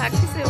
다 치세요.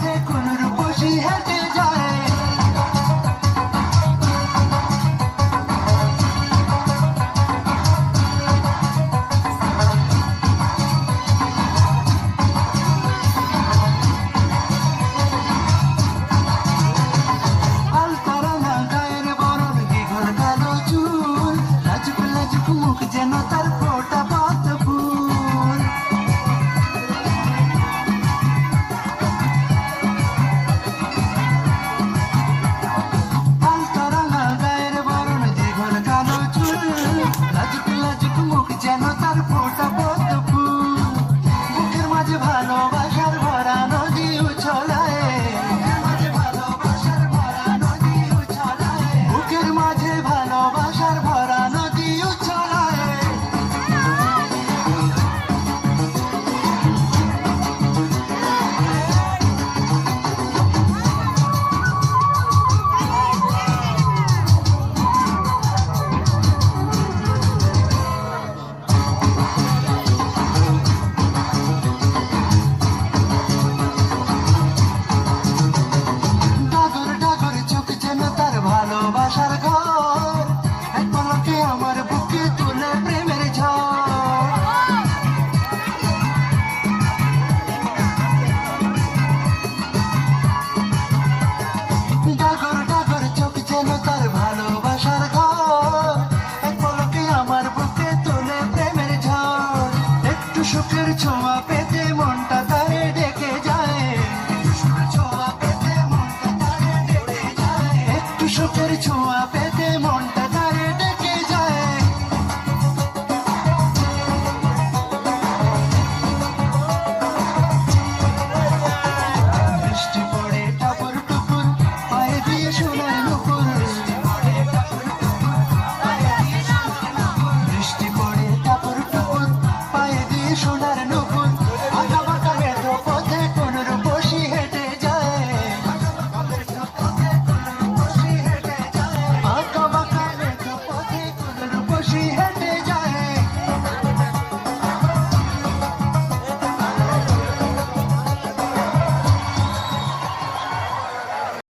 ভালোবাসার ঘর। এক আমার বুকে তুলে প্রেমের ডাগর চোখ যেন তার ভালোবাসার ঘর। এক পলকে আমার বুকে তুলে প্রেমের ঝড়। একটু সুখের ছোঁয়া